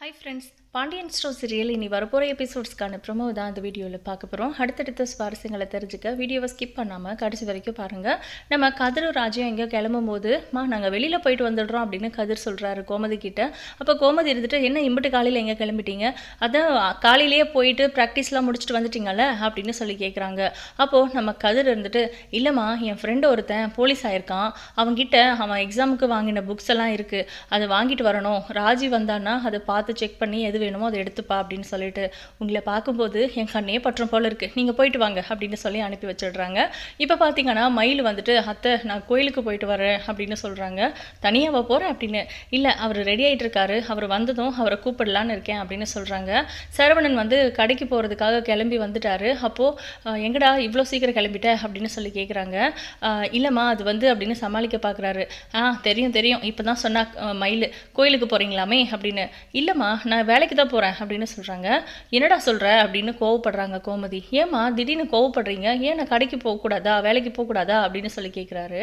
Hi friends Pandian store serial இனி வரப்போகிற எபிசோட்ஸ்க்கான promo தான் அந்த வீடியோவில் பார்க்க போகிறோம் அடுத்தடுத்த சுவாரஸ்யங்களை தெரிஞ்சுக்க வீடியோவை ஸ்கிப் பண்ணாமல் கடைசி வரைக்கும் பாருங்கள் நம்ம கதிர் ராஜ்யம் எங்கேயோ கிளம்பும் போது மா நாங்கள் வெளியில் போயிட்டு வந்துடுறோம் அப்படின்னு கதிர் சொல்கிறாரு கோமதி கிட்ட. அப்போ கோமதி இருந்துட்டு என்ன இம்பிட்டு காலையில் எங்கே கிளம்பிட்டீங்க? அதான் காலையிலேயே போயிட்டு ப்ராக்டிஸ்லாம் முடிச்சுட்டு வந்துட்டீங்கல்ல? அப்படின்னு சொல்லி கேட்குறாங்க அப்போது நம்ம கதிர் இருந்துட்டு இல்லைம்மா என் ஃப்ரெண்டு ஒருத்தன் போலீஸ் ஆயிருக்கான். அவங்கிட்ட அவன் எக்ஸாமுக்கு வாங்கின புக்ஸ் எல்லாம் இருக்குது அதை வாங்கிட்டு வரணும். ராஜி வந்தான்னா அதை பார்த்து செக் பண்ணி எது வேணுமோ அதை எடுத்துப்பா அப்படின்னு சொல்லிட்டு உங்களை பார்க்கும்போது என் கண்ணே பற்றம் போல இருக்குது நீங்கள் போயிட்டு வாங்க அப்படின்னு சொல்லி அனுப்பி வச்சிடுறாங்க. இப்போ பார்த்தீங்கன்னா மயில் வந்துட்டு அத்தை நான் கோயிலுக்கு போயிட்டு வரேன் அப்படின்னு சொல்கிறாங்க தனியாக போகிறேன் அப்படின்னு. இல்லை அவர் ரெடி ஆகிட்டு இருக்காரு. அவர் வந்ததும் அவரை கூப்பிடலான்னு இருக்கேன் அப்படின்னு சொல்கிறாங்க சரவணன் வந்து கடைக்கு போகிறதுக்காக கிளம்பி வந்துட்டாரு. அப்போது எங்கடா இவ்வளோ சீக்கிரம் கிளம்பிட்ட? அப்படின்னு சொல்லி கேட்குறாங்க இல்லைம்மா அது வந்து அப்படின்னு சமாளிக்க பார்க்குறாரு ஆ தெரியும் தெரியும். இப்போ தான் சொன்னா மயில் கோயிலுக்கு போகிறீங்களாமே அப்படின்னு. இல்லை இல்லைம்மா நான் வேலைக்கு தான் போகிறேன் அப்படின்னு சொல்கிறாங்க என்னடா சொல்கிற அப்படின்னு கோவப்படுறாங்க கோமதி. ஏம்மா திடீர்னு கோவப்படுறீங்க? ஏன் நான் கடைக்கு போகக்கூடாதா? வேலைக்கு போகக்கூடாதா? அப்படின்னு சொல்லி கேட்குறாரு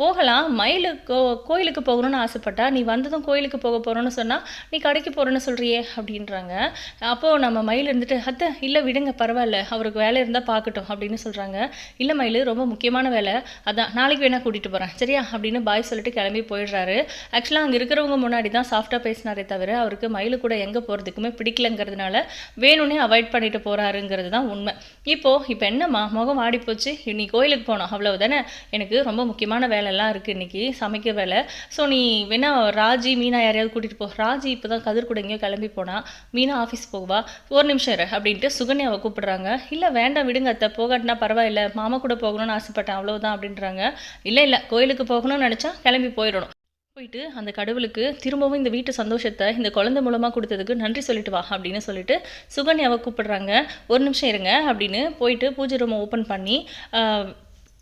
போகலாம் மயில் கோ கோயிலுக்கு போகணும்னு ஆசைப்பட்டா நீ வந்ததும் கோயிலுக்கு போக போகிறோன்னு சொன்னால் நீ கடைக்கு போகிறேன்னு சொல்கிறியே அப்படின்றாங்க. அப்போது நம்ம மயில் இருந்துட்டு அத்தை இல்லை விடுங்க பரவாயில்ல அவருக்கு வேலை இருந்தால் பார்க்கட்டும் அப்படின்னு சொல்கிறாங்க இல்லை மயில் ரொம்ப முக்கியமான வேலை. அதான் நாளைக்கு வேணால் கூட்டிகிட்டு போகிறேன் சரியா? அப்படின்னு பாய் சொல்லிட்டு கிளம்பி போயிடுறாரு. ஆக்சுவலாக அங்கே இருக்கிறவங்க முன்னாடி தான் சாஃப்டாக பேசினாரே தவிர அவருக்கு மயில் கூட எங்கே போகிறதுக்குமே பிடிக்கலங்கிறதுனால வேணும்னே அவாய்ட் பண்ணிட்டு போகிறாருங்கிறது தான் உண்மை. இப்போது இப்போ என்னம்மா முகம் வாடி போச்சு நீ கோயிலுக்கு போனோம் அவ்வளவுதானே? எனக்கு ரொம்ப முக்கியமான வேலைலாம் இருக்குது இன்னைக்கு சமைக்க வேலை. ஸோ நீ வேணா ராஜி மீனா யாரையாவது கூட்டிகிட்டு போ. ராஜி இப்போ தான் கதிர் கூட எங்கேயோ கிளம்பி போனா மீனா ஆஃபீஸ் போவா. ஒரு நிமிஷம் இரு அப்படின்ட்டு சுகன்யாவை கூப்பிடுறாங்க. இல்லை வேண்டாம் விடுங்க அத்தை போகாட்டினா பரவாயில்ல மாமா கூட போகணும்னு ஆசைப்பட்டேன் அவ்வளோதான் அப்படின்றாங்க. இல்லை இல்லை கோயிலுக்கு போகணும்னு நினச்சா கிளம்பி போயிடணும். போயிட்டு அந்த கடவுளுக்கு திரும்பவும் இந்த வீட்டு சந்தோஷத்தை இந்த குழந்தை மூலமாக கொடுத்ததுக்கு நன்றி சொல்லிட்டு வா அப்படின்னு சொல்லிட்டு சுகன்யாவை கூப்பிடுறாங்க. ஒரு நிமிஷம் இருங்க அப்படின்னு போயிட்டு பூஜை ரூமை ஓப்பன் பண்ணி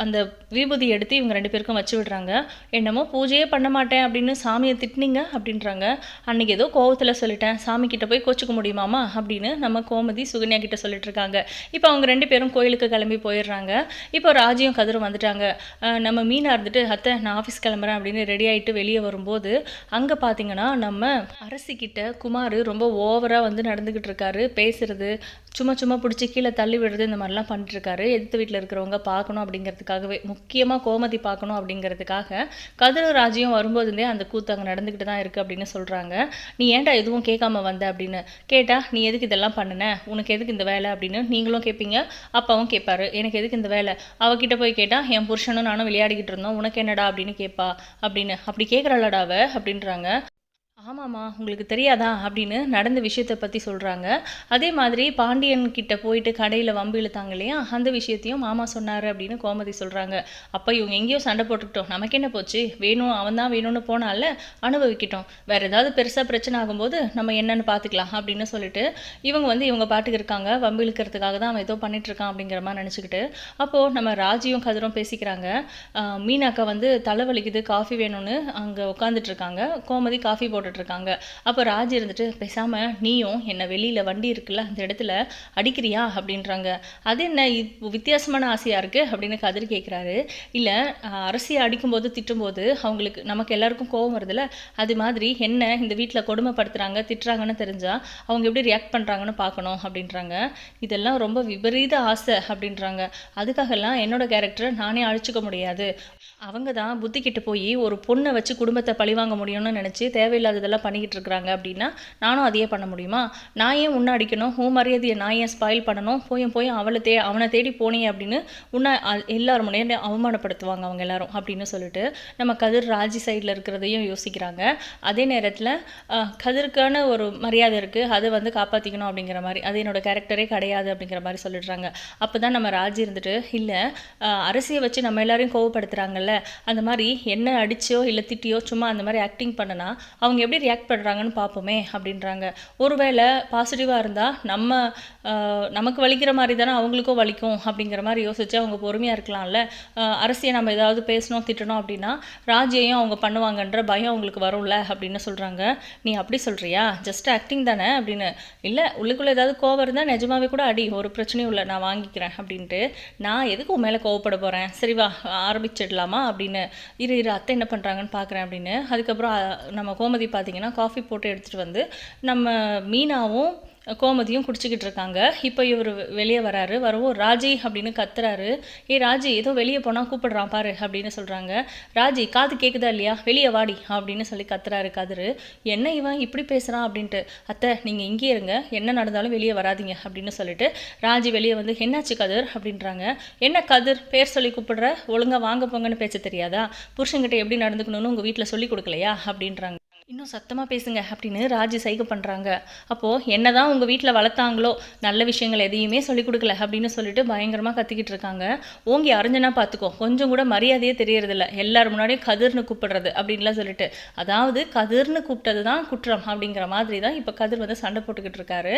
அந்த விபூதி எடுத்து இவங்க ரெண்டு பேருக்கும் வச்சு விடுறாங்க. என்னமோ பூஜையே பண்ண மாட்டேன் அப்படின்னு சாமியை திட்டினீங்க அப்படின்றாங்க. அன்றைக்கி ஏதோ கோவத்தில் சொல்லிட்டேன். சாமி கிட்ட போய் கோச்சிக்க முடியுமாமா அப்படின்னு நம்ம கோமதி சுகன்யா கிட்ட சொல்லிட்டு இருக்காங்க இப்போ அவங்க ரெண்டு பேரும் கோயிலுக்கு கிளம்பி போயிடுறாங்க. இப்போ ராஜியும் கதிரும் வந்துட்டாங்க. நம்ம மீனாக இருந்துட்டு அத்தை நான் ஆஃபீஸ் கிளம்புறேன் அப்படின்னு ரெடி ஆகிட்டு வெளியே வரும்போது அங்கே பார்த்தீங்கன்னா நம்ம அரசிக்கிட்ட குமார் ரொம்ப ஓவராக வந்து நடந்துக்கிட்டு இருக்காரு. பேசுறது சும்மா சும்மா பிடிச்சி கீழே தள்ளி விடுறது இந்த மாதிரிலாம் பண்ணிட்டுருக்காரு எதிர்த்து வீட்டில் இருக்கிறவங்க பார்க்கணும் அப்படிங்கிறதுக்காகவே முக்கியமாக கோமதி பார்க்கணும் அப்படிங்கிறதுக்காக கதிர ராஜ்யம் வரும்போதுந்தே அந்த கூத்து அங்கே நடந்துக்கிட்டு தான் இருக்குது அப்படின்னு சொல்கிறாங்க நீ ஏன்டா எதுவும் கேட்காம வந்த அப்படின்னு? கேட்டால் நீ எதுக்கு இதெல்லாம் பண்ணுன? உனக்கு எதுக்கு இந்த வேலை? அப்படின்னு நீங்களும் கேட்பீங்க அப்பாவும் கேட்பாரு எனக்கு எதுக்கு இந்த வேலை? அவகிட்ட போய் கேட்டால் என் புருஷனும் நானும் விளையாடிக்கிட்டு இருந்தோம். உனக்கு என்னடா? அப்படின்னு கேட்பா அப்படின்னு. அப்படி கேட்குறாளடா அவ. அப்படின்றாங்க. ஆமாம்மா உங்களுக்கு தெரியாதா அப்படின்னு நடந்த விஷயத்தை பற்றி சொல்கிறாங்க அதே மாதிரி பாண்டியன் கிட்ட போயிட்டு கடையில் வம்பு இழுத்தாங்க இல்லையா? அந்த விஷயத்தையும் மாமா சொன்னார் அப்படின்னு கோமதி சொல்கிறாங்க அப்போ இவங்க எங்கேயோ சண்டை போட்டுக்கிட்டோம். நமக்கு என்ன போச்சு? வேணும் அவன் தான் வேணும்னு போனால அனுபவிக்கிட்டோம். வேறு ஏதாவது பெருசாக பிரச்சனை ஆகும்போது நம்ம என்னென்னு பார்த்துக்கலாம் அப்படின்னு சொல்லிட்டு இவங்க வந்து இவங்க பாட்டுக்கு இருக்காங்க. வம்பு இழுக்கிறதுக்காக தான் அவன் ஏதோ பண்ணிகிட்ருக்கான் அப்படிங்கிற மாதிரி நினச்சிக்கிட்டு அப்போது நம்ம ராஜியும் கதிரும் பேசிக்கிறாங்க. மீனாக்கா வந்து தலைவலிக்குது காஃபி வேணும்னு அங்கே உட்காந்துட்டு இருக்காங்க. கோமதி காஃபி போட்டுட்டு இருக்காங்க அப்போ ராஜ் இருந்துட்டு பேசாம நீயும் என்ன வெளியில் வண்டி இருக்குல்ல அந்த இடத்துல அடிக்கிறியா? அப்படின்றாங்க. அது என்ன வித்தியாசமான ஆசையாக இருக்கு? அப்படின்னு கதிர் கேட்குறாரு இல்லை அரசியை அடிக்கும்போது திட்டும்போது அவங்களுக்கு நமக்கு எல்லாருக்கும் கோபம் வருதுல்ல? அது மாதிரி என்ன இந்த வீட்டில் கொடுமைப்படுத்துறாங்க திட்டுறாங்கன்னு தெரிஞ்சால் அவங்க எப்படி ரியாக்ட் பண்ணுறாங்கன்னு பார்க்கணும் அப்படின்றாங்க. இதெல்லாம் ரொம்ப விபரீத ஆசை அப்படின்றாங்க. அதுக்காகலாம் என்னோட கேரக்டரை நானே அழிச்சிக்க முடியாது. அவங்க தான் புத்தி போய் ஒரு பொண்ணை வச்சு குடும்பத்தை பழிவாங்க முடியும்னு நினச்சி தேவையில்லாததெல்லாம் பண்ணிக்கிட்டு இருக்கிறாங்க அப்படின்னா நானும் அதையே பண்ண முடியுமா? நான் ஏன் உன்னை அடிக்கணும்? ஹூ மரியாதையை நான் ஏன் ஸ்பாயில் பண்ணணும்? போய் போய் அவளை தே அவனை தேடி போனேன் அப்படின்னு உன்னை எல்லாரும் முன்னாடி அவமானப்படுத்துவாங்க அவங்க எல்லாரும் அப்படின்னு சொல்லிட்டு நம்ம கதிர் ராஜி சைடில் இருக்கிறதையும் யோசிக்கிறாங்க. அதே நேரத்தில் கதிருக்கான ஒரு மரியாதை இருக்குது அதை வந்து காப்பாற்றிக்கணும் அப்படிங்கிற மாதிரி. அது என்னோட கேரக்டரே கிடையாது அப்படிங்கிற மாதிரி சொல்லிடுறாங்க. அப்போ தான் நம்ம ராஜி இருந்துட்டு இல்லை அரசியை வச்சு நம்ம எல்லாரையும் கோவப்படுத்துகிறாங்கல்ல அந்த மாதிரி என்ன அடிச்சோ இல்லை திட்டியோ சும்மா அந்த மாதிரி ஆக்டிங் பண்ணனா அவங்க எப்படி ரியாக்ட் பண்ணுறாங்கன்னு பார்ப்போமே அப்படின்றாங்க. ஒருவேளை பாசிட்டிவாக இருந்தால் நம்ம நமக்கு வலிக்கிற மாதிரி தானே அவங்களுக்கும் வலிக்கும் அப்படிங்கிற மாதிரி யோசிச்சு அவங்க பொறுமையாக இருக்கலாம்ல. அரசியை நம்ம ஏதாவது பேசணும் திட்டணும் அப்படின்னா ராஜ்யையும் அவங்க பண்ணுவாங்கன்ற பயம் அவங்களுக்கு வரும்ல அப்படின்னு சொல்கிறாங்க நீ அப்படி சொல்கிறியா ஜஸ்ட் ஆக்டிங் தானே அப்படின்னு. இல்லை உள்ளுக்குள்ளே ஏதாவது கோவம் இருந்தால் நிஜமாவே கூட அடி ஒரு பிரச்சனையும் இல்லை நான் வாங்கிக்கிறேன் அப்படின்ட்டு. நான் எதுக்கு உன் மேலே கோவப்பட போகிறேன் சரி வா ஆரம்பிச்சிடலாமா அப்படின்னு. இரு இரு அத்தை என்ன பண்ணுறாங்கன்னு பார்க்குறேன் அப்படின்னு. அதுக்கப்புறம் நம்ம கோமதி பார்த்தீங்கன்னா காஃபி போட்டு எடுத்துகிட்டு வந்து நம்ம மீனாவும் கோமதியும் குடிச்சிக்கிட்டு இருக்காங்க. இப்போ இவர் வெளியே வராரு. வரவும் ராஜி அப்படின்னு கத்துறாரு. ஏய் ராஜி ஏதோ வெளியே போனால் கூப்பிடுறான் பாரு அப்படின்னு சொல்கிறாங்க ராஜி காது கேட்குதா இல்லையா? வெளியே வாடி அப்படின்னு சொல்லி கத்துறாரு கதிர். என்ன இவன் இப்படி பேசுகிறான் அப்படின்ட்டு. அத்தை நீங்கள் இங்கே இருங்க. என்ன நடந்தாலும் வெளியே வராதீங்க அப்படின்னு சொல்லிட்டு ராஜி வெளியே வந்து என்னாச்சு கதிர்? அப்படின்றாங்க. என்ன கதிர்? பேர் சொல்லி கூப்பிடுற? ஒழுங்காக வாங்க போங்கன்னு பேச தெரியாதா? புருஷங்கிட்ட எப்படி நடந்துக்கணும்னு உங்கள் வீட்டில் சொல்லி கொடுக்கலையா? அப்படின்றாங்க. இன்னும் சத்தமாக பேசுங்க அப்படின்னு ராஜி சைகை பண்ணுறாங்க அப்போது என்ன தான் உங்கள் வீட்டில் வளர்த்தாங்களோ நல்ல விஷயங்கள் எதையுமே சொல்லிக் கொடுக்கல அப்படின்னு சொல்லிட்டு பயங்கரமாக கத்திக்கிட்டு இருக்காங்க. ஓங்கி அரைஞ்சனா பார்த்துக்கோ கொஞ்சம் கூட மரியாதையே தெரியறதில்ல. எல்லார் முன்னாடியும் கதிர்னு கூப்பிடுறது அப்படின்லாம் சொல்லிட்டு. அதாவது கதிர்னு கூப்பிட்டது தான் குற்றம் அப்படிங்கிற மாதிரி தான் இப்போ கதிர் வந்து சண்டை போட்டுக்கிட்டு இருக்காரு.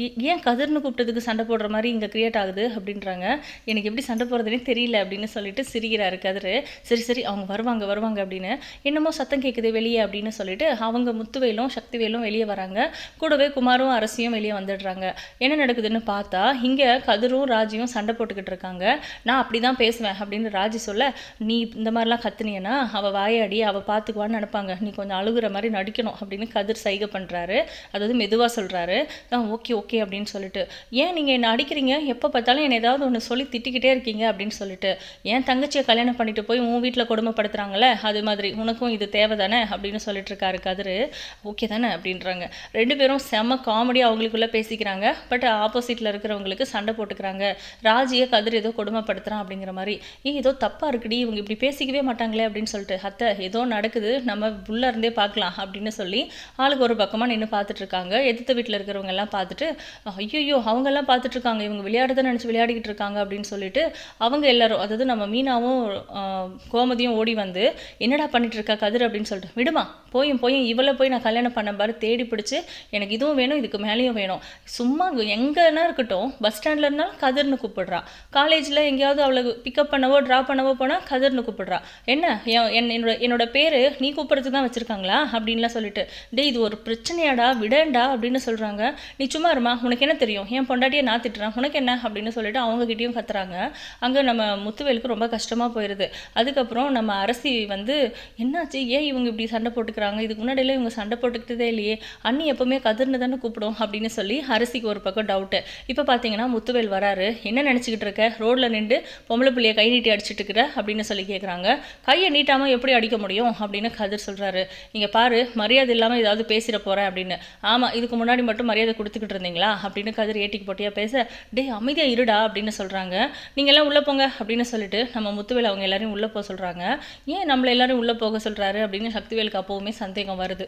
ஏ- ஏன் கதிர்னு கூப்பிட்டதுக்கு சண்டை போடுற மாதிரி இங்கே கிரியேட் ஆகுது அப்படின்றாங்க. எனக்கு எப்படி சண்டை போடுறதுனே தெரியல அப்படின்னு சொல்லிட்டு சிரிக்கிறாரு கதிர். சரி சரி அவங்க வருவாங்க வருவாங்க அப்படின்னு. என்னமோ சத்தம் கேட்குது வெளியே அப்படின்னு சொல்லிட்டு அவங்க முத்துவேலும் சக்திவேலும் வெளியே வராங்க. கூடவே குமாரும் அரசியும் வெளியே வந்துடுறாங்க. என்ன நடக்குதுன்னு பார்த்தா இங்கே கதிரும் ராஜியும் சண்டை போட்டுக்கிட்டு இருக்காங்க. நான் அப்படி தான் பேசுவேன் அப்படின்னு ராஜி சொல்ல நீ இந்த மாதிரிலாம் கத்துனியனா அவள் வாயாடி அவள் பார்த்துக்குவான்னு நினைப்பாங்க. நீ கொஞ்சம் அழுகுற மாதிரி நடிக்கணும் அப்படின்னு கதிர் சைகை பண்ணுறாரு அதாவது மெதுவாக சொல்கிறாரு ஓகே ஓகே அப்படின்னு சொல்லிட்டு. ஏன் நீங்கள் என்னை அடிக்கிறீங்க? எப்போ பார்த்தாலும் என்னை ஏதாவது ஒன்று சொல்லி திட்டிக்கிட்டே இருக்கீங்க அப்படின்னு சொல்லிட்டு. ஏன் தங்கச்சியை கல்யாணம் பண்ணிட்டு போய் உன் வீட்டில் கொடுமைப்படுத்துகிறாங்களே அது மாதிரி உனக்கும் இது தேவை தானே அப்படின்னு சொல்லிட்டு இருக்காரு கதிர். ஓகே தானே? அப்படின்றாங்க. ரெண்டு பேரும் செம காமெடி அவங்களுக்குள்ளே பேசிக்கிறாங்க. பட் ஆப்போசிட்டில் இருக்கிறவங்களுக்கு சண்டை போட்டுக்கிறாங்க. ராஜியை கதிர் ஏதோ கொடுமைப்படுத்துறான் அப்படிங்கிற மாதிரி. ஏ ஏதோ தப்பாக இருக்குடி. இவங்க இப்படி பேசிக்கவே மாட்டாங்களே அப்படின்னு சொல்லிட்டு அத்தை ஏதோ நடக்குது. நம்ம உள்ளே இருந்தே பார்க்கலாம் அப்படின்னு சொல்லி ஆளுக்கு ஒரு பக்கமாக நின்று பார்த்துட்டு இருக்காங்க எதிர்த்த வீட்டில் இருக்கிறவங்க எல்லாம் பார்த்துட்டு ஐயோ அவங்கெல்லாம் பார்த்துட்டு இருக்காங்க இவங்க விளையாடுறதை நினச்சி விளையாடிக்கிட்டு இருக்காங்க அப்படின்னு சொல்லிட்டு அவங்க எல்லாரும் அதாவது நம்ம மீனாவும் ஆஹ், கோமதியும் ஓடி வந்து என்னடா பண்ணிட்டு இருக்கா கதிர்? அப்படின்னு சொல்லிட்டு விடுமா போயும் போயும் இவளை போய் நான் கல்யாணம் பண்ண பாரு தேடி பிடிச்சி எனக்கு இதுவும் வேணும் இதுக்கு மேலேயும் வேணும். சும்மா எங்கன்னா இருக்கட்டும் பஸ் ஸ்டாண்டில் இருந்தாலும் கதிர்னு கூப்பிடுறா. காலேஜில் எங்கேயாவது அவளை பிக்கப் பண்ணவோ ட்ராப் பண்ணவோ போனால் கதிர்னு கூப்பிடுறா. என்ன? என் என்னோட என்னோட பேர் நீ கூப்பிட்றதுக்கு தான் வச்சுருக்காங்களா? அப்படின்லாம் சொல்லிட்டு. டேய் இது ஒரு பிரச்சனையாடா விடேன்டா அப்படின்னு சொல்கிறாங்க நீ சும்மா இருமா உனக்கு என்ன தெரியும்? என் பொண்டாட்டியை நான் திட்டுறேன் உனக்கு என்ன? அப்படின்னு சொல்லிட்டு அவங்ககிட்டயும் கத்துறாங்க. அங்கே நம்ம முத்துவேலுக்கு ரொம்ப கஷ்டமாக போயிடுது அதுக்கப்புறம் நம்ம அரசி வந்து என்னாச்சு? ஏன் இவங்க இப்படி சண்டை போட்டுக்கிறாங்க? இதுக்கு முன்னாடியெல்லாம் இவங்க சண்டை போட்டுக்கிட்டதே இல்லையே. அண்ணி எப்பவுமே கதிர்னு தானே கூப்பிடும் அப்படின்னு சொல்லி அரசிக்கு ஒரு பக்கம் டவுட்டு இப்போ பார்த்தீங்கன்னா முத்துவேல் வராரு. என்ன நினச்சிக்கிட்டு இருக்க? ரோட்டில் நின்று பொம்பளை பிள்ளைய கை நீட்டி அடிச்சிட்டு இருக்கிற அப்படின்னு சொல்லி கேட்குறாங்க கையை நீட்டாமல் எப்படி அடிக்க முடியும் அப்படின்னு கதிர் சொல்கிறாரு நீங்கள் பாரு மரியாதை இல்லாமல் ஏதாவது பேசிட போகிறேன் அப்படின்னு. ஆமாம் இதுக்கு முன்னாடி மட்டும் மரியாதை கொடுத்துக்கிட்டு இருந்தீங்களா? அப்படின்னு கதிர் ஏட்டிக்கு போட்டியாக பேச டே அமைதியாக இருடா அப்படின்னு சொல்கிறாங்க நீங்கள் எல்லாம் உள்ளே போங்க அப்படின்னு சொல்லிட்டு நம்ம முத்துவேல் அவங்க எல்லாரையும் உள்ளே போக சொல்கிறாங்க ஏன் நம்மளை எல்லாரும் உள்ளே போக சொல்கிறாரு அப்படின்னு சக்திவேலுக்கு அப்போவுமே சந்தேகம் வருது.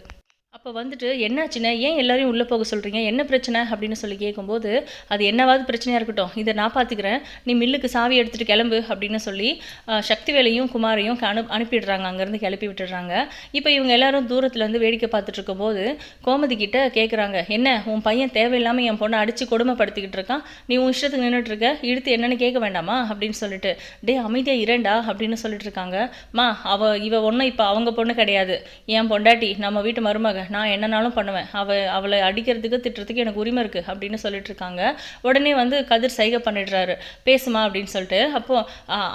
அப்போ வந்துட்டு என்னாச்சுன்னா ஏன் எல்லாரையும் உள்ளே போக சொல்கிறீங்க என்ன பிரச்சனை? அப்படின்னு சொல்லி கேட்கும்போது அது என்னவாவது பிரச்சனையாக இருக்கட்டும். இதை நான் பார்த்துக்கிறேன் நீ மில்லுக்கு சாவி எடுத்துகிட்டு கிளம்பு அப்படின்னு சொல்லி சக்தி வேலையும் குமாரையும் அனு அனுப்பிடுறாங்க. அங்கேருந்து கிளப்பி விட்டுடுறாங்க. இப்போ இவங்க எல்லாரும் தூரத்தில் இருந்து வேடிக்கை பார்த்துட்டு இருக்கும்போது கோமதி கிட்ட கேட்குறாங்க என்ன? உன் பையன் தேவையில்லாமல் என் பொண்ணை அடித்து கொடுமைப்படுத்திக்கிட்டு இருக்கான். நீ உன் இஷ்டத்துக்கு நின்றுட்டு இருக்க. இழுத்து என்னன்னு கேட்க வேண்டாமா? அப்படின்னு சொல்லிட்டு டே அமைதியாக இரண்டா? அப்படின்னு சொல்லிட்டு இருக்காங்க. மா அவ இவ ஒன்றும் இப்போ அவங்க பொண்ணு கிடையாது. என் பொண்டாட்டி நம்ம வீட்டு மருமக நான் என்னனாலும் பண்ணுவேன். அவள் அவளை அடிக்கிறதுக்கு திட்டுறதுக்கு எனக்கு உரிமை இருக்குது அப்படின்னு சொல்லிட்டு இருக்காங்க. உடனே வந்து கதிர் சைகை பண்ணிடுறாரு. பேசுமா அப்படின்னு சொல்லிட்டு. அப்போது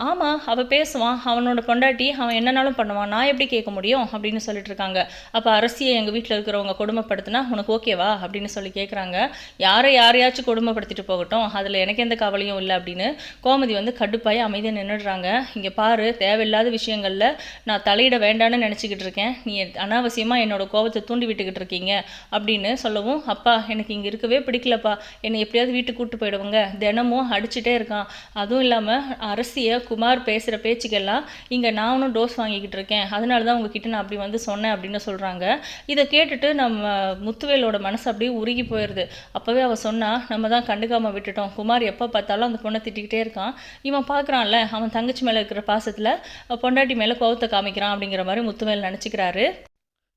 ஆமாம் அவள் பேசுவான். அவனோட பொண்டாட்டி அவன் என்னனாலும் பண்ணுவான். நான் எப்படி கேட்க முடியும்? அப்படின்னு சொல்லிட்டு இருக்காங்க. அப்போ அரசியை எங்கள் வீட்டில் இருக்கிறவங்க கொடுமைப்படுத்தினா உனக்கு ஓகேவா அப்படின்னு சொல்லி கேட்குறாங்க யாரை யாரையாச்சும் கொடுமைப்படுத்திட்டு போகட்டும். அதில் எனக்கு எந்த கவலையும் இல்லை அப்படின்னு கோமதி வந்து கடுப்பாய் அமைதியாக நின்றுடுறாங்க இங்கே பாரு தேவையில்லாத விஷயங்களில் நான் தலையிட வேண்டான்னு நினச்சிக்கிட்டு இருக்கேன். நீ அனாவசியமாக என்னோட கோபத்தை தூண்டி விட்டுக்கிட்டு இருக்கீங்க அப்படின்னு சொல்லவும் அப்பா எனக்கு இங்கே இருக்கவே பிடிக்கலப்பா. என்னை எப்படியாவது வீட்டுக்கு கூப்பிட்டு போயிடுவாங்க. தினமும் அடிச்சுட்டே இருக்கான். அதுவும் இல்லாமல் அரசியை குமார் பேசுகிற பேச்சுக்கெல்லாம் இங்கே நானும் டோஸ் வாங்கிக்கிட்டு இருக்கேன். அதனால தான் உங்ககிட்ட நான் அப்படி வந்து சொன்னேன் அப்படின்னு சொல்கிறாங்க இதை கேட்டுட்டு நம்ம முத்துவேலோட மனசு அப்படியே உருகி போயிடுது அப்போவே அவள் சொன்னால் நம்ம தான் கண்டுக்காமல் விட்டுட்டோம். குமார் எப்போ பார்த்தாலும் அந்த பொண்ணை திட்டிக்கிட்டே இருக்கான். இவன் பார்க்குறான்ல அவன் தங்கச்சி மேலே இருக்கிற பாசத்தில் பொண்டாட்டி மேலே கோவத்தை காமிக்கிறான் அப்படிங்கிற மாதிரி முத்துவேல் நினச்சிக்கிறாரு.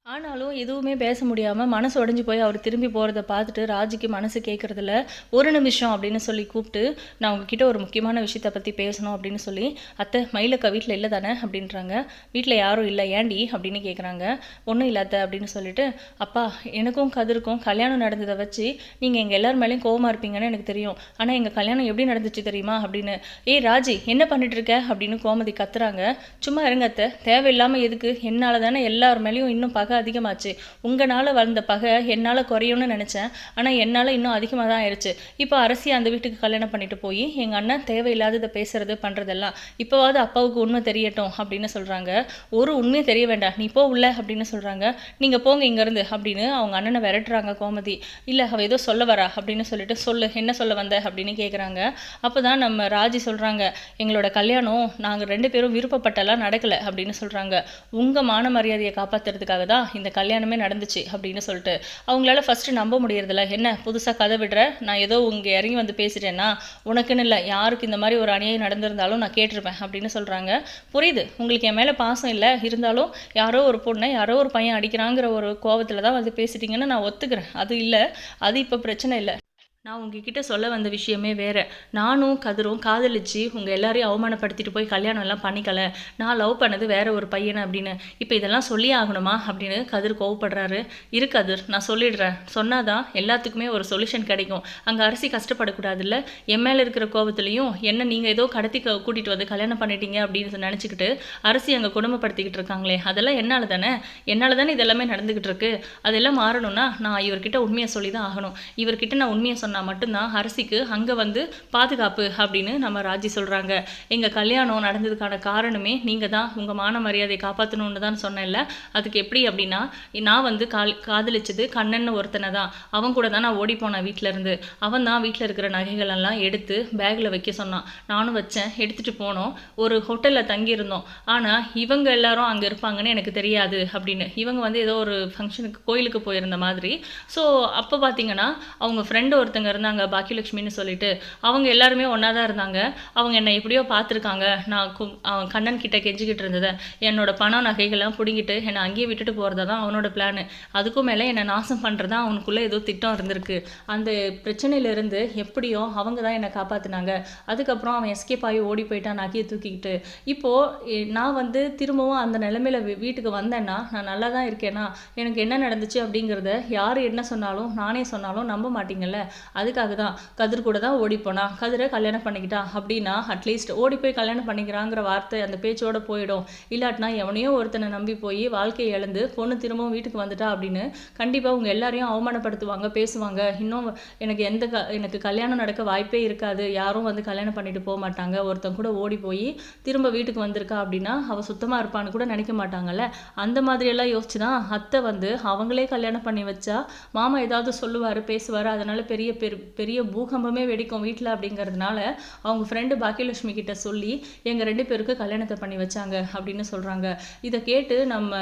ஆனாலும் எதுவுமே பேச முடியாமல் மனசு உடஞ்சி போய் அவர் திரும்பி போகிறத பார்த்துட்டு ராஜிக்கு மனசு கேட்குறதில்ல ஒரு நிமிஷம் அப்படின்னு சொல்லி கூப்பிட்டு நான் உங்ககிட்ட ஒரு முக்கியமான விஷயத்தை பற்றி பேசணும் அப்படின்னு சொல்லி அத்தை மயிலக்கா வீட்டில் இல்லை தானே? அப்படின்றாங்க. வீட்டில் யாரும் இல்லை ஏண்டி அப்படின்னு கேட்குறாங்க ஒன்றும் இல்லை அத்தை அப்படின்னு சொல்லிட்டு அப்பா எனக்கும் கதிருக்கும் கல்யாணம் நடந்ததை வச்சு நீங்கள் எங்கள் எல்லார் மேலேயும் கோவமாக இருப்பீங்கன்னு எனக்கு தெரியும். ஆனால் எங்கள் கல்யாணம் எப்படி நடந்துச்சு தெரியுமா? அப்படின்னு. ஏய் ராஜி என்ன பண்ணிட்டு இருக்க அப்படின்னு கோமதி கத்துறாங்க. சும்மா இருங்க அத்தை. தேவையில்லாமல் எதுக்கு? என்னால் தானே எல்லார் மேலேயும் இன்னும் பகை அதிகமாச்சு. உங்களால் வந்த பகை என்னால் குறையும்னு நினச்சேன். ஆனால் என்னால் இன்னும் அதிகமாக தான் ஆயிடுச்சு இப்போ அரசி அந்த வீட்டுக்கு கல்யாணம் பண்ணிட்டு போய் எங்கள் அண்ணன் தேவையில்லாததை பேசுறது பண்ணுறதெல்லாம் இப்போவாவது அப்பாவுக்கு உண்மை தெரியட்டும் அப்படின்னு சொல்கிறாங்க ஒரு உண்மையை தெரிய வேண்டாம். நீ போ உள்ள அப்படின்னு சொல்கிறாங்க நீங்கள் போங்க இங்கேருந்து அப்படின்னு அவங்க அண்ணனை விரட்டுறாங்க கோமதி. இல்லை அவள் ஏதோ சொல்ல வரா அப்படின்னு சொல்லிட்டு சொல்லு என்ன சொல்ல வந்த அப்படின்னு கேட்குறாங்க அப்போ தான் நம்ம ராஜி சொல்கிறாங்க எங்களோட கல்யாணம் நாங்கள் ரெண்டு பேரும் விருப்பப்பட்டெல்லாம் நடக்கலை அப்படின்னு சொல்கிறாங்க உங்கள் மான மரியாதையை காப்பாற்றுறதுக்காக தான் இந்த கல்யாணமே நடந்துச்சு அப்படின்னு சொல்லிட்டு. அவங்களால ஃபஸ்ட்டு நம்ப முடியறதில்ல. என்ன புதுசாக கதை விடுற? நான் ஏதோ உங்கள் இறங்கி வந்து பேசிட்டேன்னா உனக்குன்னு இல்லை யாருக்கு இந்த மாதிரி ஒரு அநியாயம் நடந்திருந்தாலும் நான் கேட்டிருப்பேன் அப்படின்னு சொல்கிறாங்க புரியுது. உங்களுக்கு என் மேலே பாசம் இல்லை. இருந்தாலும் யாரோ ஒரு பொண்ணை யாரோ ஒரு பையன் அடிக்கிறாங்கிற ஒரு கோவத்தில் தான் வந்து பேசிட்டீங்கன்னு நான் ஒத்துக்கிறேன். அது இல்லை. அது இப்போ பிரச்சனை இல்லை. நான் உங்ககிட்ட சொல்ல வந்த விஷயமே வேறு. நானும் கதிரும் காதலிச்சு உங்கள் எல்லாரையும் அவமானப்படுத்திட்டு போய் கல்யாணம் எல்லாம் பண்ணிக்கல. நான் லவ் பண்ணது வேற ஒரு பையனை அப்படின்னு. இப்போ இதெல்லாம் சொல்லி ஆகணுமா அப்படின்னு கதிர் கோவப்படுறாரு. இரு கதிர் நான் சொல்லிடுறேன். சொன்னாதான் எல்லாத்துக்குமே ஒரு சொல்யூஷன் கிடைக்கும். அங்கே அரிசி கஷ்டப்படக்கூடாதுல்ல. என் மேலே இருக்கிற கோவத்துலையும் என்ன நீங்கள் ஏதோ கடத்தி க- வந்து கல்யாணம் பண்ணிட்டீங்க அப்படின்னு நினச்சிக்கிட்டு அரிசி அங்கே குடும்பப்படுத்திக்கிட்டு இருக்காங்களே. அதெல்லாம் என்னால் தானே? என்னால் தானே இதெல்லாமே நடந்துக்கிட்டு இருக்கு. அதெல்லாம் மாறணும்னா நான் இவர்கிட்ட உண்மையை சொல்லி தான் ஆகணும். இவர்கிட்ட நான் உண்மையை சொன்னால் மட்டும்தான் அரசிக்கு அங்கே வந்து பாதுகாப்பு அப்படின்னு நம்ம ராஜி சொல்கிறாங்க எங்கள் கல்யாணம் நடந்ததுக்கான காரணமே நீங்கள் தான் உங்கள் மான மரியாதையை காப்பாற்றணும்னு தான் சொன்னேன்ல. அதுக்கு எப்படி அப்படின்னா நான் வந்து கால் காதலிச்சது கண்ணன் ஒருத்தனை தான். அவன் கூட தான் நான் ஓடி போனேன் வீட்டில இருந்து. அவன் தான் வீட்டில் இருக்கிற நகைகள் எல்லாம் எடுத்து பேக்கில் வைக்க சொன்னான். நானும் வச்சேன் எடுத்துகிட்டு போனோம். ஒரு ஹோட்டலில் தங்கியிருந்தோம். ஆனால் இவங்க எல்லாரும் அங்கே இருப்பாங்கன்னு எனக்கு தெரியாது அப்படின்னு. இவங்க வந்து ஏதோ ஒரு ஃபங்க்ஷனுக்கு கோயிலுக்கு போயிருந்த மாதிரி. ஸோ அப்போ பார்த்தீங்கன்னா அவங்க ஃப்ரெண்டு ஒருத்தங்க இருந்தாங்க பாக்கியலட்சுமின்னு சொல்லிட்டு அவங்க எல்லாருமே ஒன்றா தான் இருந்தாங்க. அவங்க என்னை எப்படியோ பார்த்துருக்காங்க. நான் கு அவன் கண்ணன் கிட்ட கெஞ்சிக்கிட்டு இருந்ததை என்னோட பணம் நகைகள்லாம் பிடுங்கிட்டு என்னை அங்கேயே விட்டுட்டு போகிறதா தான் அவனோட பிளான் அதுக்கும் மேலே என்னை நாசம் பண்ணுறதா அவனுக்குள்ளே ஏதோ திட்டம் இருந்திருக்கு. அந்த பிரச்சனையிலேருந்து எப்படியோ அவங்க தான் என்னை காப்பாற்றினாங்க அதுக்கப்புறம் அவன் எஸ்கேப் ஆகி ஓடி போயிட்டான் நகையை தூக்கிக்கிட்டு. இப்போது நான் வந்து திரும்பவும் அந்த நிலமையில வீட்டுக்கு வந்தேன்னா நான் நல்லா தான் இருக்கேனா? எனக்கு என்ன நடந்துச்சு அப்படிங்கிறத யார் என்ன சொன்னாலும் நானே சொன்னாலும் நம்ப மாட்டீங்கல்ல? அதுக்காக தான் கதிர் கூட தான் ஓடி போனா. கதிரை கல்யாணம் பண்ணிக்கிட்டா அப்படின்னா அட்லீஸ்ட் ஓடி போய் கல்யாணம் பண்ணிக்கிறாங்கிற வார்த்தை அந்த பேச்சோட போயிடும். இல்லாட்டினா எவனையோ ஒருத்தனை நம்பி போய் வாழ்க்கையை இழந்து பொண்ணு திரும்பவும் வீட்டுக்கு வந்துட்டா அப்படின்னு கண்டிப்பாக உங்கள் எல்லாரையும் அவமானப்படுத்துவாங்க பேசுவாங்க. இன்னும் எனக்கு எந்த க எனக்கு கல்யாணம் நடக்க வாய்ப்பே இருக்காது. யாரும் வந்து கல்யாணம் பண்ணிட்டு போக மாட்டாங்க. ஒருத்தன் கூட ஓடி போய் திரும்ப வீட்டுக்கு வந்திருக்கா அப்படின்னா அவள் சுத்தமாக இருப்பான்னு கூட நினைக்க மாட்டாங்கல்ல. அந்த மாதிரியெல்லாம் யோசிச்சு தான் அத்தை வந்து அவங்களே கல்யாணம் பண்ணி வச்சா மாமா ஏதாவது சொல்லுவார் பேசுவார். அதனால் பெரிய பெரு பெரிய பூகம்பமே வெடிக்கும் வீட்டில் அப்படிங்கிறதுனால அவங்க ஃப்ரெண்டு பாக்கியலட்சுமி கிட்ட சொல்லி எங்கள் ரெண்டு பேருக்கு கல்யாணத்தை பண்ணி வச்சாங்க அப்படின்னு சொல்கிறாங்க இதை கேட்டு நம்ம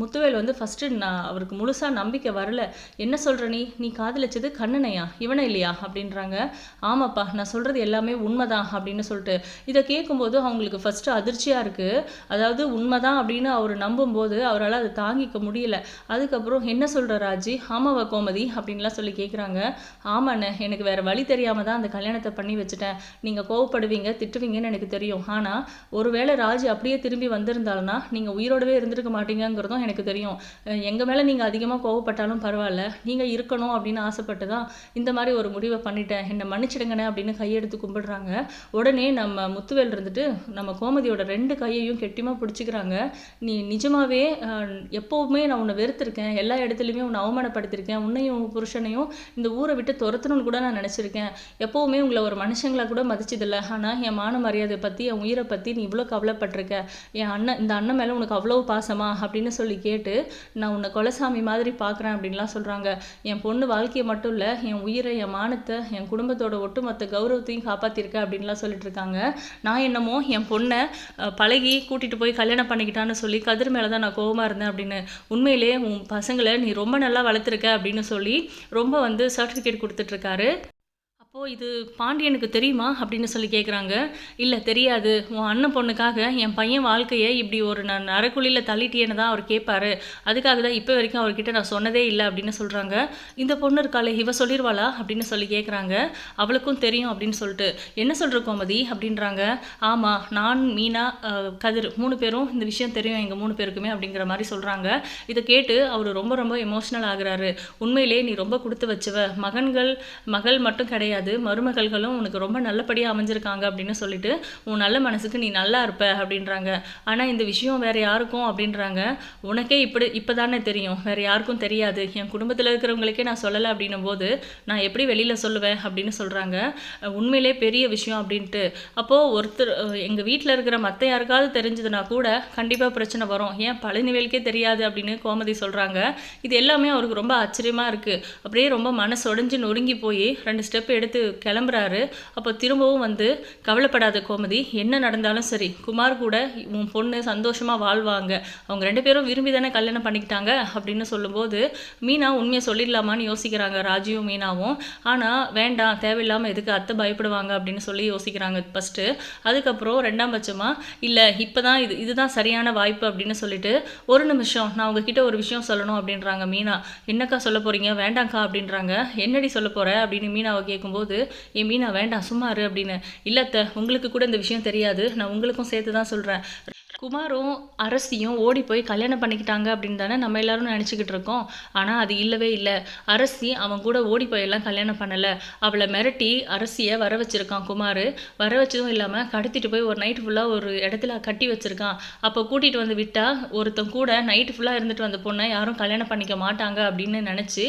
முத்துவேல் வந்து ஃபஸ்ட்டு நான் அவருக்கு முழுசாக நம்பிக்கை வரல. என்ன சொல்கிற நீ? நீ காதலிச்சது கண்ணனையா? இவனை இல்லையா? அப்படின்றாங்க. ஆமாப்பா நான் சொல்கிறது எல்லாமே உண்மைதான் அப்படின்னு சொல்லிட்டு. இதை கேட்கும்போது அவங்களுக்கு ஃபஸ்ட்டு அதிர்ச்சியாக இருக்குது அதாவது உண்மைதான் அப்படின்னு அவர் நம்பும்போது அவரால் அதை தாங்கிக்க முடியல. அதுக்கப்புறம் என்ன சொல்கிற ராஜி? ஆமாவா கோமதி? அப்படின்லாம் சொல்லி கேட்குறாங்க. ஆமாண்ணே எனக்கு வேறு வழி தெரியாமல் தான் அந்த கல்யாணத்தை பண்ணி வச்சுட்டேன். நீங்கள் கோவப்படுவீங்க திட்டுவீங்கன்னு எனக்கு தெரியும். ஆனால் ஒருவேளை ராஜி அப்படியே திரும்பி வந்திருந்தாலும்னா நீங்கள் உயிரோடவே இருந்திருக்க தான் எனக்கு தெரியும். எங்கள் மேலே நீங்கள் அதிகமாக கோவப்பட்டாலும் பரவாயில்ல. நீங்கள் இருக்கணும் அப்படின்னு ஆசைப்பட்டு தான் இந்த மாதிரி ஒரு முடிவை பண்ணிட்டேன். என்னை மன்னிச்சிடுங்கண்ணே அப்படின்னு கையெடுத்து கும்பிடுறாங்க. உடனே நம்ம முத்துவேல் இருந்துட்டு நம்ம கோமதியோட ரெண்டு கையையும் கெட்டியமாக பிடிச்சிக்கிறாங்க. நீ நிஜமாவே எப்போவுமே நான் உன்னை வெறுத்திருக்கேன். எல்லா இடத்துலையுமே உன்னை அவமானப்படுத்திருக்கேன். உன்னையும் உன் புருஷனையும் இந்த ஊரை விட்டு துரத்தணும்னு கூட நான் நினச்சிருக்கேன். எப்போவுமே உங்களை ஒரு மனுஷங்களை கூட மதிச்சதில்லை. ஆனால் என் மான மரியாதை பற்றி என் உயிரை பற்றி நீ இவ்வளோ கவலைப்பட்டிருக்க. என் அண்ணன் இந்த அண்ணன் மேலே உனக்கு அவ்வளோ பாசமா அப்படின்னு சொல்லி கேட்டு நான் உன்னை கொலசாமி மாதிரி பார்க்குறேன் அப்படின்லாம் சொல்கிறாங்க என் பொண்ணு வாழ்க்கையை மட்டும் இல்லை என் உயிரை என் மானத்தை என் குடும்பத்தோட ஒட்டுமொத்த கௌரவத்தையும் காப்பாற்றிருக்க அப்படின்லாம் சொல்லிட்டு இருக்காங்க. நான் என்னமோ என் பொண்ணை பழகி கூட்டிகிட்டு போய் கல்யாணம் பண்ணிக்கிட்டான்னு சொல்லி கதிர் மேலே தான் நான் கோபமாக இருந்தேன் அப்படின்னு உண்மையிலே உன் பசங்களை நீ ரொம்ப நல்லா வளர்த்துருக்க அப்படின்னு சொல்லி ரொம்ப வந்து சர்டிஃபிகேட் கொடுத்துட்ருக்காரு அப்போது இது பாண்டியனுக்கு தெரியுமா அப்படின்னு சொல்லி கேட்குறாங்க இல்லை தெரியாது. உன் அண்ணன் பொண்ணுக்காக என் பையன் வாழ்க்கையை இப்படி ஒரு நான் நரக்குழியில் தள்ளிட்டியேன்னு தான் அவர் கேட்பாரு அதுக்காக தான் இப்போ வரைக்கும் அவர்கிட்ட நான் சொன்னதே இல்லை அப்படின்னு சொல்கிறாங்க இந்த பொண்ணு இருக்காளே இவ சொல்லிடுவாளா அப்படின்னு சொல்லி கேட்குறாங்க அவளுக்கும் தெரியும் அப்படின்னு சொல்லிட்டு. என்ன சொல்கிற கோமதி அப்படின்றாங்க. ஆமாம் நான் மீனா கதிர் மூணு பேரும் இந்த விஷயம் தெரியும் எங்கள் மூணு பேருக்குமே அப்படிங்கிற மாதிரி சொல்கிறாங்க இதை கேட்டு அவர் ரொம்ப ரொம்ப எமோஷ்னல் ஆகுறாரு. உண்மையிலே நீ ரொம்ப கொடுத்து வச்சவ. மகன்கள் மகள் மட்டும் கிடையாது. கிடையாது. மருமகள்களும் உனக்கு ரொம்ப நல்லபடியாக அமைஞ்சிருக்காங்க அப்படின்னு சொல்லிட்டு உன் நல்ல மனசுக்கு நீ நல்லா இருப்ப அப்படின்றாங்க. ஆனால் இந்த விஷயம் வேற யாருக்கும் அப்படின்றாங்க. உனக்கே இப்படி இப்போ தானே தெரியும். வேற யாருக்கும் தெரியாது. என் குடும்பத்தில் இருக்கிறவங்களுக்கே நான் சொல்லலை அப்படின்னும் போது நான் எப்படி வெளியில் சொல்லுவேன்? அப்படின்னு சொல்கிறாங்க உண்மையிலே பெரிய விஷயம் அப்படின்ட்டு. அப்போது ஒருத்தர் எங்கள் வீட்டில் இருக்கிற மற்ற யாருக்காவது தெரிஞ்சதுன்னா கூட கண்டிப்பாக பிரச்சனை வரும். ஏன் பழனிவேலுக்கே தெரியாது அப்படின்னு கோமதி சொல்கிறாங்க இது எல்லாமே அவருக்கு ரொம்ப ஆச்சரியமாக இருக்குது அப்படியே ரொம்ப மனசு உடஞ்சி நொறுங்கி போய் ரெண்டு ஸ்டெப் எடுத்து கிளம்புறாரு. அப்போ திரும்பவும் வந்து கவலைப்படாத கோமதி என்ன நடந்தாலும் சரி குமார் கூட உன் பொண்ணு சந்தோஷமாக வாழ்வாங்க. அவங்க ரெண்டு பேரும் விரும்பி தானே கல்யாணம் பண்ணிக்கிட்டாங்க அப்படின்னு சொல்லும்போது மீனா உண்மையை சொல்லிடலாமான்னு யோசிக்கிறாங்க ராஜியும் மீனாவும். ஆனால் வேண்டாம் தேவையில்லாமல் எதுக்கு அத்தை பயப்படுவாங்க? அப்படின்னு சொல்லி யோசிக்கிறாங்க ஃபஸ்ட்டு அதுக்கப்புறம் ரெண்டாம் பட்சமாக இல்லை இப்போ தான் இது இதுதான் சரியான வாய்ப்பு அப்படின்னு சொல்லிட்டு ஒரு நிமிஷம் நான் உங்ககிட்ட ஒரு விஷயம் சொல்லணும் அப்படின்றாங்க மீனா. என்னக்கா சொல்ல போகிறீங்க வேண்டாங்க்கா அப்படின்றாங்க. என்னடி சொல்ல போகிற அப்படின்னு மீனாவை கேட்கும்போது ஏ மீனா வேண்டாம் சும்மாரு அப்படின்னு. இல்லத்த உங்களுக்கு கூட இந்த விஷயம் தெரியாது. நான் உங்களுக்கும் சேர்த்து தான் சொல்கிறேன் குமாரும் அரசியும் ஓடி போய் கல்யாணம் பண்ணிக்கிட்டாங்க அப்படின்னு தானே நம்ம எல்லாரும் நினச்சிக்கிட்டு இருக்கோம். ஆனால் அது இல்லவே இல்லை. அரசி அவன் கூட ஓடி போயெல்லாம் கல்யாணம் பண்ணலை. அவளை மிரட்டி அரசியை வர வச்சுருக்கான் குமார். வர வச்சதும் இல்லாமல் கடத்திட்டு போய் ஒரு நைட் ஃபுல்லாக ஒரு இடத்துல கட்டி வச்சுருக்கான். அப்போ கூட்டிகிட்டு வந்து விட்டால் ஒருத்தன் கூட நைட்டு ஃபுல்லாக இருந்துட்டு வந்த பொண்ணை யாரும் கல்யாணம் பண்ணிக்க மாட்டாங்க அப்படின்னு நினச்சி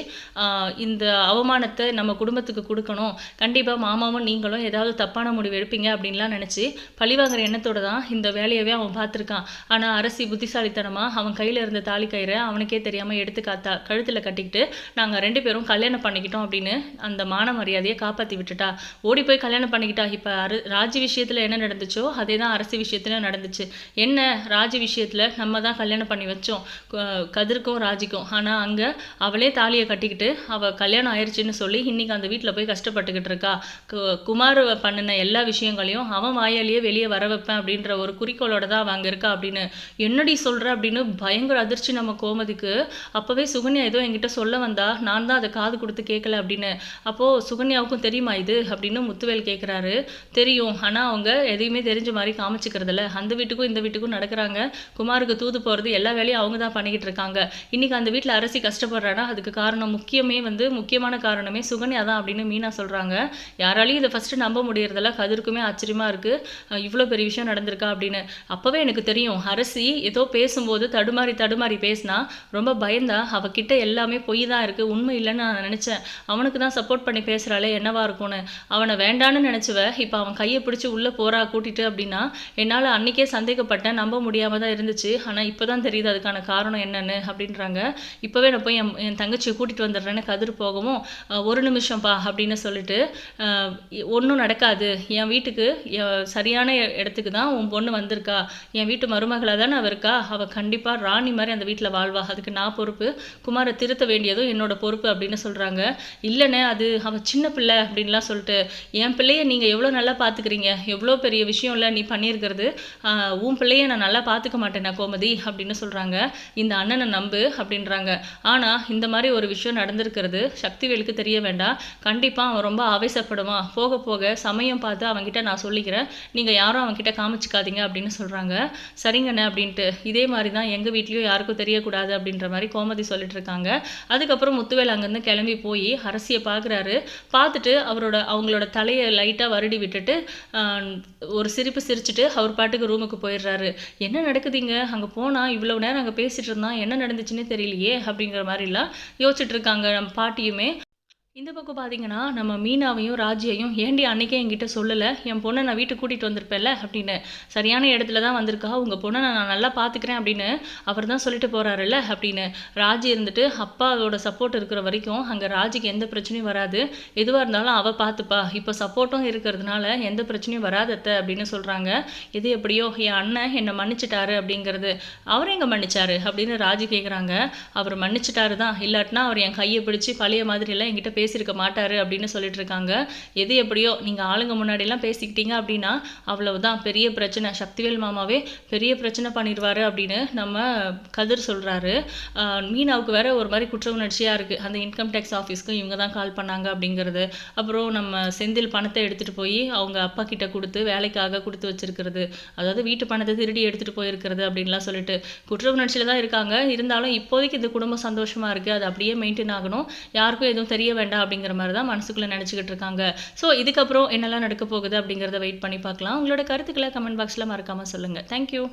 இந்த அவமானத்தை நம்ம குடும்பத்துக்கு கொடுக்கணும். கண்டிப்பாக மாமாவும் நீங்களும் ஏதாவது தப்பான முடிவு எடுப்பீங்க அப்படின்லாம் நினச்சி பழிவாங்கிற எண்ணத்தோடு தான் இந்த வேலையவே அவன் பார்த்துருக்கான் ஆனால் அரசி புத்திசாலித்தனமாக அவன் கையில் இருந்த தாலி கயிறை அவனுக்கே தெரியாமல் எடுத்து காத்தா கழுத்தில் கட்டிக்கிட்டு நாங்கள் ரெண்டு பேரும் கல்யாணம் பண்ணிக்கிட்டோம் அப்படின்னு அந்த மான மரியாதையை காப்பாற்றி விட்டுட்டா. ஓடி போய் கல்யாணம் பண்ணிக்கிட்டா. இப்போ அரு ராஜி விஷயத்தில் என்ன நடந்துச்சோ அதே தான் அரசி விஷயத்தில் நடந்துச்சு. என்ன ராஜி விஷயத்தில் நம்ம தான் கல்யாணம் பண்ணி வச்சோம். கதிர்க்கும் கதிருக்கும் ராஜிக்கும். ஆனால் அங்கே அவளே தாலியை கட்டிக்கிட்டு அவள் கல்யாணம் ஆயிடுச்சுன்னு சொல்லி இன்றைக்கி அந்த வீட்டில் போய் கஷ்டப்பட்டுக்கிட்டு இருக்கா. கு- குமார் பண்ணின எல்லா விஷயங்களையும் அவன் வாயாலேயே வெளியே வர வைப்பேன் அப்படின்ற ஒரு குறிக்கோளோட தான் வாங்க இருக்கா அப்படின்னு. என்னடி சொல்கிற அப்படின்னு பயங்கர அதிர்ச்சி நம்ம கோமதிக்கு. அப்போவே சுகன்யா ஏதோ என்கிட்ட சொல்ல வந்தா நான் தான் அதை காது கொடுத்து கேட்கல அப்படின்னு. அப்போது சுகன்யாவுக்கும் தெரியுமா இது? அப்படின்னு முத்துவேல் கேட்குறாரு தெரியும். ஆனால் அவங்க எதையுமே தெரிஞ்ச மாதிரி காமிச்சிக்கிறதில்ல. அந்த வீட்டுக்கும் இந்த வீட்டுக்கும் நடக்கிறாங்க. குமாருக்கு தூது போகிறது எல்லா வேலையும் அவங்க தான் பண்ணிக்கிட்டு இருக்காங்க. இன்னைக்கு அந்த வீட்டில் அரசி கஷ்டப்படுறானா? அதுக்கு காரணம் முக்கியமே வந்து முக்கியமான காரணமே சுகன்யா தான் அப்படின்னு மீனா சொல்கிறாங்க யாராலையும் இதை ஃபஸ்ட்டு நம்ப முடியறதில்ல. கதிருக்குமே ஆச்சரியமாக இருக்குது இவ்வளோ பெரிய விஷயம் நடந்திருக்கா அப்படின்னு. அப்போவே எனக்கு தெரியும். அரசி ஏதோ பேசும்போது தடுமாறி தடுமாறி பேசினா ரொம்ப பயந்தா அவகிட்ட எல்லாமே பொய் தான் இருக்குது உண்மை இல்லைன்னு நான் நினச்சேன். அவனுக்கு தான் சப்போர்ட் பண்ணி பேசுகிறாளே என்னவா இருக்கும்னு. அவனை வேண்டான்னு நினச்சவ இப்போ அவன் கையை பிடிச்சி உள்ளே போறா கூட்டிட்டு அப்படின்னா என்னால் அன்னைக்கே சந்தேகப்பட்டேன் நம்ப முடியாமல் தான் இருந்துச்சு. ஆனால் இப்போ தான் தெரியுது அதுக்கான காரணம் என்னென்னு அப்படின்றாங்க. இப்போவே நான் போய் என் என் தங்கச்சியை கூட்டிகிட்டு வந்துடுறேன்னு கதிர் போகவும் ஒரு நிமிஷம்ப்பா அப்படின்னு சொல்லிட்டு ஒன்றும் நடக்காது. என் வீட்டுக்கு சரியான இடத்துக்கு தான் உன் பொண்ணு வந்திருக்கா. என் என் வீட்டு மருமகளாக தானே அவ இருக்கா? அவள் கண்டிப்பாக ராணி மாதிரி அந்த வீட்டில் வாழ்வா. அதுக்கு நான் பொறுப்பு. குமாரை திருத்த வேண்டியதும் என்னோட பொறுப்பு அப்படின்னு சொல்கிறாங்க இல்லைண்ணே அது அவள் சின்ன பிள்ளை அப்படின்லாம் சொல்லிட்டு என் பிள்ளைய நீங்கள் எவ்வளோ நல்லா பார்த்துக்கிறீங்க எவ்வளோ பெரிய விஷயம் இல்லை நீ பண்ணியிருக்கிறது? உன் பிள்ளைய நான் நல்லா பார்த்துக்க மாட்டேனா கோமதி? அப்படின்னு சொல்கிறாங்க இந்த அண்ணனை நம்பு அப்படின்றாங்க. ஆனால் இந்த மாதிரி ஒரு விஷயம் நடந்திருக்கிறது சக்திவேலுக்கு தெரிய வேண்டாம். கண்டிப்பாக அவன் ரொம்ப ஆவேசப்படுவான். போக போக சமயம் பார்த்து அவன்கிட்ட நான் சொல்லிக்கிறேன். நீங்கள் யாரும் அவன்கிட்ட காமிச்சிக்காதீங்க அப்படின்னு சொல்கிறாங்க சரிங்கண்ணே அப்படின்ட்டு. இதே மாதிரி தான் எங்கள் வீட்லேயும் யாருக்கும் தெரியக்கூடாது அப்படின்ற மாதிரி கோமதி சொல்லிட்டு இருக்காங்க அதுக்கப்புறம் முத்துவேல் அங்கேருந்து கிளம்பி போய் அரசியை பார்க்குறாரு பார்த்துட்டு அவரோட அவங்களோட தலையை லைட்டாக வருடி விட்டுட்டு ஒரு சிரிப்பு சிரிச்சுட்டு அவர் பாட்டுக்கு ரூமுக்கு போயிடுறாரு. என்ன நடக்குதுங்க? அங்கே போனால் இவ்வளோ நேரம் அங்கே பேசிட்டு இருந்தான். என்ன நடந்துச்சுன்னே தெரியலையே அப்படிங்கிற மாதிரிலாம் யோசிச்சுட்டு இருக்காங்க நம்ம பாட்டியுமே. இந்த பக்கம் பார்த்தீங்கன்னா நம்ம மீனாவையும் ராஜியையும் ஏண்டி அன்னைக்கே என்கிட்ட சொல்லலை? என் பொண்ணை நான் வீட்டுக்கு கூட்டிகிட்டு வந்திருப்பேன்ல அப்படின்னு. சரியான இடத்துல தான் வந்திருக்கா? உங்கள் பொண்ணை நான் நல்லா பார்த்துக்கிறேன் அப்படின்னு அவர் தான் சொல்லிட்டு போகிறாருல்ல அப்படின்னு. ராஜி இருந்துட்டு அப்பாவோட சப்போர்ட் இருக்கிற வரைக்கும் அங்கே ராஜிக்கு எந்த பிரச்சனையும் வராது. எதுவாக இருந்தாலும் அவள் பார்த்துப்பா இப்போ சப்போர்ட்டும் இருக்கிறதுனால எந்த பிரச்சனையும் வராதத்த அப்படின்னு சொல்கிறாங்க எது எப்படியோ என் அண்ணன் என்னை மன்னிச்சிட்டாரு அப்படிங்கிறது. அவர் எங்கே மன்னிச்சாரு? அப்படின்னு ராஜி கேட்குறாங்க அவர் மன்னிச்சிட்டாரு தான். இல்லாட்டினா அவர் என் கையை பிடிச்சி பழைய மாதிரிலாம் என்கிட்ட பேசியிருக்க மாட்டார் அப்படின்னு சொல்லிட்டு இருக்காங்க எது எப்படியோ நீங்கள் ஆளுங்க முன்னாடிலாம் பேசிக்கிட்டீங்க அப்படின்னா அவ்வளவுதான். பெரிய பிரச்சனை. சக்திவேல் மாமாவே பெரிய பிரச்சனை பண்ணிடுவாரு அப்படின்னு நம்ம கதிர் சொல்கிறாரு மீனாவுக்கு வேற ஒரு மாதிரி குற்ற உணர்ச்சியாக இருக்குது அந்த இன்கம் டேக்ஸ் ஆஃபீஸ்க்கு இவங்க தான் கால் பண்ணாங்க அப்படிங்கிறது. அப்புறம் நம்ம செந்தில் பணத்தை எடுத்துகிட்டு போய் அவங்க அப்பா கிட்ட கொடுத்து வேலைக்காக கொடுத்து வச்சிருக்கிறது. அதாவது வீட்டு பணத்தை திருடி எடுத்துகிட்டு போயிருக்கிறது அப்படின்லாம் சொல்லிட்டு குற்ற உணர்ச்சியில் தான் இருக்காங்க. இருந்தாலும் இப்போதைக்கு இந்த குடும்பம் சந்தோஷமாக இருக்குது அது அப்படியே மெயின்டைன் ஆகணும். யாருக்கும் எதுவும் தெரிய வேண்டாம். வேண்டாம் அப்படிங்கிற மாதிரி தான் மனசுக்குள்ளே நினச்சிக்கிட்டு இருக்காங்க. ஸோ இதுக்கப்புறம் என்னெல்லாம் நடக்க போகுது அப்படிங்கிறத வெயிட் பண்ணி பார்க்கலாம். உங்களோட கருத்துக்களை கமெண்ட் பாக்ஸில் மறக்காமல் சொல்லுங்கள் தேங்க்யூ